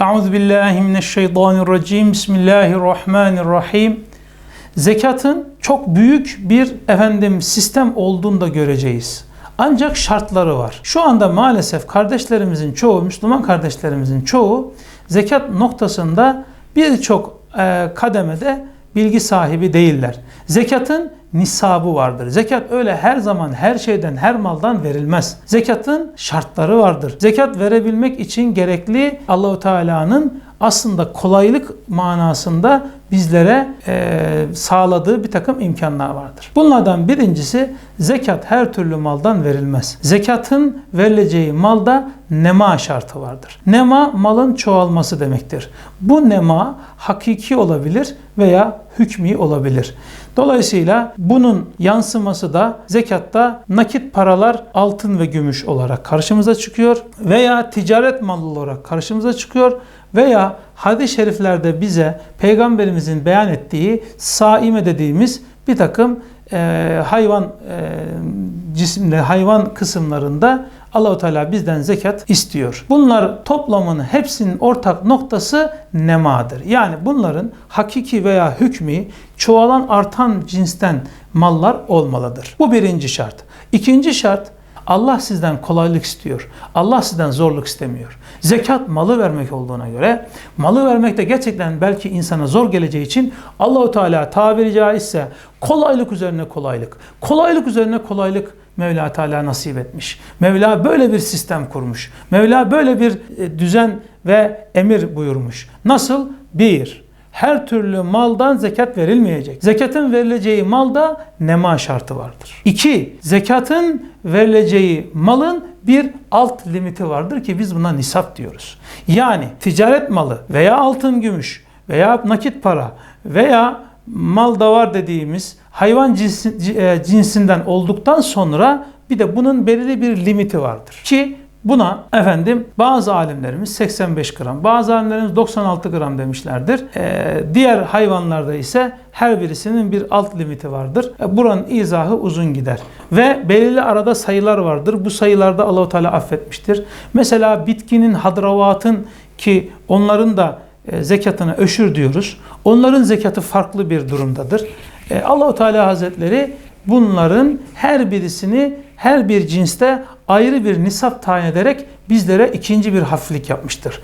Euzu billahi mineşşeytanirracim. Bismillahirrahmanirrahim. Zekatın çok büyük bir efendim sistem olduğunu da göreceğiz. Ancak şartları var. Şu anda maalesef kardeşlerimizin çoğu, Müslüman kardeşlerimizin çoğu zekat noktasında birçok e, kademede bilgi sahibi değiller. Zekatın nisabı vardır. Zekat öyle her zaman her şeyden her maldan verilmez. Zekatın şartları vardır. Zekat verebilmek için gerekli Allahu Teala'nın aslında kolaylık manasında bizlere e, sağladığı bir takım imkanlar vardır. Bunlardan birincisi zekat her türlü maldan verilmez. Zekatın verileceği malda nema şartı vardır. Nema malın çoğalması demektir. Bu nema hakiki olabilir veya hükmü olabilir. Dolayısıyla bunun yansıması da zekatta nakit paralar altın ve gümüş olarak karşımıza çıkıyor veya ticaret malı olarak karşımıza çıkıyor veya hadis-i şeriflerde bize peygamberimizin beyan ettiği saime dediğimiz bir takım e, hayvan e, cisimle hayvan kısımlarında Allahu Teala bizden zekat istiyor. Bunlar toplamının hepsinin ortak noktası nemadır. Yani bunların hakiki veya hükmü çoğalan artan cinsten mallar olmalıdır. Bu birinci şart. İkinci şart Allah sizden kolaylık istiyor. Allah sizden zorluk istemiyor. Zekat malı vermek olduğuna göre malı vermek de gerçekten belki insana zor geleceği için Allahu Teala tabiri caizse kolaylık üzerine kolaylık, kolaylık üzerine kolaylık Mevla Teala nasip etmiş. Mevla böyle bir sistem kurmuş. Mevla böyle bir e, düzen ve emir buyurmuş. Nasıl? Bir, her türlü maldan zekat verilmeyecek. Zekatın verileceği malda nema şartı vardır. İki, zekatın verileceği malın bir alt limiti vardır ki biz buna nisap diyoruz. Yani ticaret malı veya altın gümüş veya nakit para veya mal da var dediğimiz hayvan e, cinsinden olduktan sonra bir de bunun belirli bir limiti vardır. Ki Buna efendim bazı alimlerimiz 85 gram, bazı alimlerimiz 96 gram demişlerdir. Ee, diğer hayvanlarda ise her birisinin bir alt limiti vardır. E, buranın izahı uzun gider. Ve belirli arada sayılar vardır. Bu sayılarda Allahu Teala affetmiştir. Mesela bitkinin, hadravatın ki onların da e, zekatına öşür diyoruz. Onların zekatı farklı bir durumdadır. E, Allahu Teala Hazretleri bunların her birisini her bir cinste ayrı bir nisap tayin ederek bizlere ikinci bir hafiflik yapmıştır.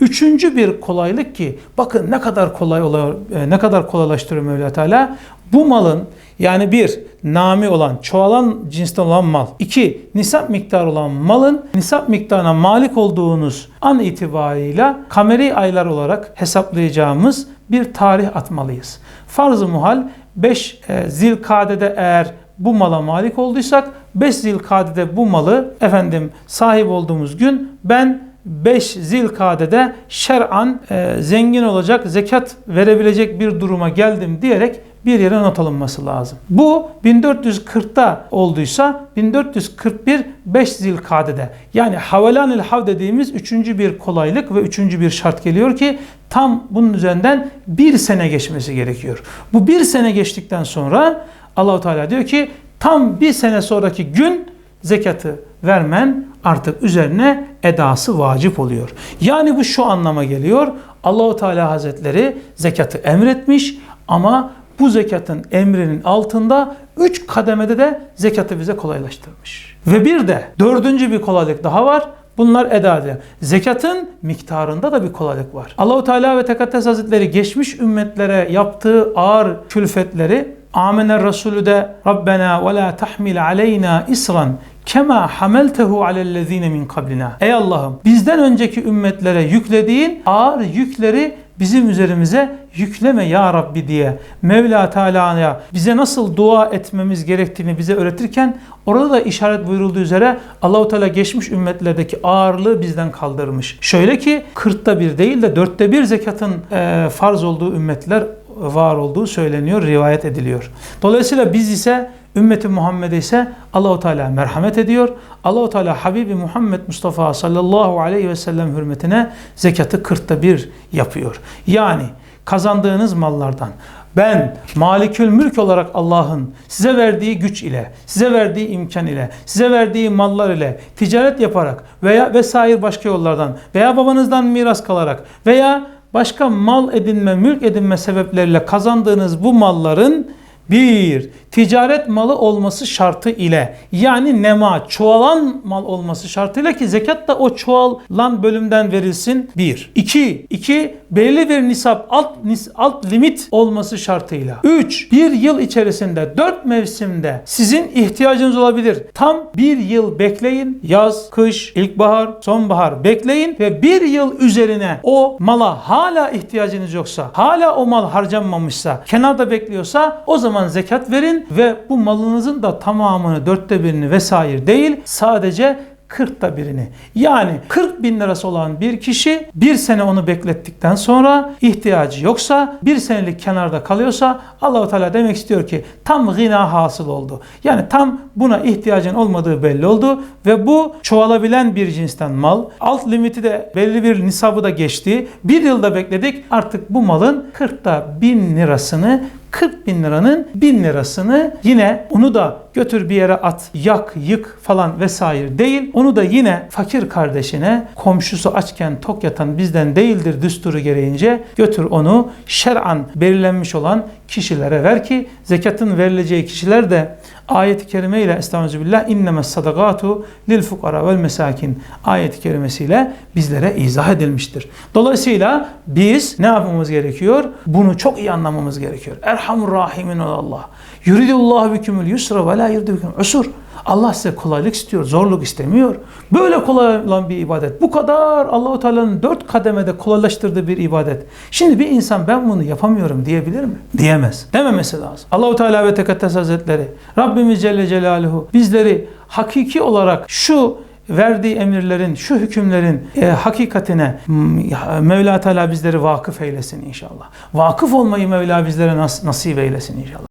Üçüncü bir kolaylık ki bakın ne kadar kolay oluyor, e, ne kadar kolaylaştırıyor Mevla Teala. Bu malın yani bir nami olan, çoğalan cinsten olan mal. iki nisap miktarı olan malın nisap miktarına malik olduğunuz an itibarıyla kameri aylar olarak hesaplayacağımız bir tarih atmalıyız. Farz-ı muhal 5 e, zilkadede eğer bu mala malik olduysak 5 zilkadede bu malı efendim sahip olduğumuz gün ben 5 zilkadede şer'an e, zengin olacak, zekat verebilecek bir duruma geldim diyerek bir yere not alınması lazım. Bu 1440'ta olduysa 1441 5 zilkadede yani havalanil hav dediğimiz üçüncü bir kolaylık ve üçüncü bir şart geliyor ki tam bunun üzerinden bir sene geçmesi gerekiyor. Bu bir sene geçtikten sonra Allahu Teala diyor ki tam bir sene sonraki gün zekatı vermen artık üzerine edası vacip oluyor. Yani bu şu anlama geliyor. Allahu Teala Hazretleri zekatı emretmiş ama bu zekatın emrinin altında üç kademede de zekatı bize kolaylaştırmış. Ve bir de dördüncü bir kolaylık daha var. Bunlar eda edilen. Zekatın miktarında da bir kolaylık var. Allahu Teala ve Tekaddes Hazretleri geçmiş ümmetlere yaptığı ağır külfetleri Amener Resulü de Rabbena ve la tahmil aleyna isran kema hameltehu alellezine min kablina. Ey Allah'ım bizden önceki ümmetlere yüklediğin ağır yükleri bizim üzerimize yükleme ya Rabbi diye Mevla Teala'ya bize nasıl dua etmemiz gerektiğini bize öğretirken orada da işaret buyurulduğu üzere Allahu Teala geçmiş ümmetlerdeki ağırlığı bizden kaldırmış. Şöyle ki kırkta bir değil de dörtte bir zekatın e, farz olduğu ümmetler var olduğu söyleniyor, rivayet ediliyor. Dolayısıyla biz ise ümmeti Muhammed'e ise Allahu Teala merhamet ediyor. Allahu Teala Habibi Muhammed Mustafa sallallahu aleyhi ve sellem hürmetine zekatı kırkta bir yapıyor. Yani kazandığınız mallardan Ben malikül mülk olarak Allah'ın size verdiği güç ile, size verdiği imkan ile, size verdiği mallar ile ticaret yaparak veya vesaire başka yollardan veya babanızdan miras kalarak veya başka mal edinme, mülk edinme sebepleriyle kazandığınız bu malların bir, ticaret malı olması şartı ile yani nema, çoğalan mal olması şartıyla ki zekat da o çoğalan bölümden verilsin. Bir. İki, iki belirli bir nisap, alt, nis- alt limit olması şartıyla. Üç, bir yıl içerisinde dört mevsimde sizin ihtiyacınız olabilir. Tam bir yıl bekleyin. Yaz, kış, ilkbahar, sonbahar bekleyin ve bir yıl üzerine o mala hala ihtiyacınız yoksa, hala o mal harcanmamışsa, kenarda bekliyorsa o zaman zekat verin ve bu malınızın da tamamını dörtte birini vesaire değil sadece 40'ta birini. Yani 40 bin lirası olan bir kişi bir sene onu beklettikten sonra ihtiyacı yoksa bir senelik kenarda kalıyorsa Allahu Teala demek istiyor ki tam gına hasıl oldu. Yani tam buna ihtiyacın olmadığı belli oldu ve bu çoğalabilen bir cinsten mal. Alt limiti de belli bir nisabı da geçti. Bir yılda bekledik artık bu malın 40'ta bin lirasını 40 bin liranın bin lirasını yine onu da götür bir yere at, yak, yık falan vesaire değil. Onu da yine fakir kardeşine komşusu açken tok yatan bizden değildir düsturu gereğince götür onu şer'an belirlenmiş olan kişilere ver ki zekatın verileceği kişiler de ayet-i kerime ile estağfirullah innemes sadakatu lil fukara vel mesakin ayet-i kerimesiyle bizlere izah edilmiştir. Dolayısıyla biz ne yapmamız gerekiyor? Bunu çok iyi anlamamız gerekiyor. Erhamur rahimin Allah. Yuridullahu bikümül yusra ve la yuridu bikümül usur. Allah size kolaylık istiyor, zorluk istemiyor. Böyle kolay olan bir ibadet. Bu kadar Allahu Teala'nın dört kademede kolaylaştırdığı bir ibadet. Şimdi bir insan ben bunu yapamıyorum diyebilir mi? Diyemez. Dememesi lazım. Allahu Teala ve Tekaddes Hazretleri Rabbimiz Celle Celaluhu bizleri hakiki olarak şu verdiği emirlerin, şu hükümlerin e, hakikatine Mevla Teala bizleri vakıf eylesin inşallah. Vakıf olmayı Mevla bizlere nas- nasip eylesin inşallah.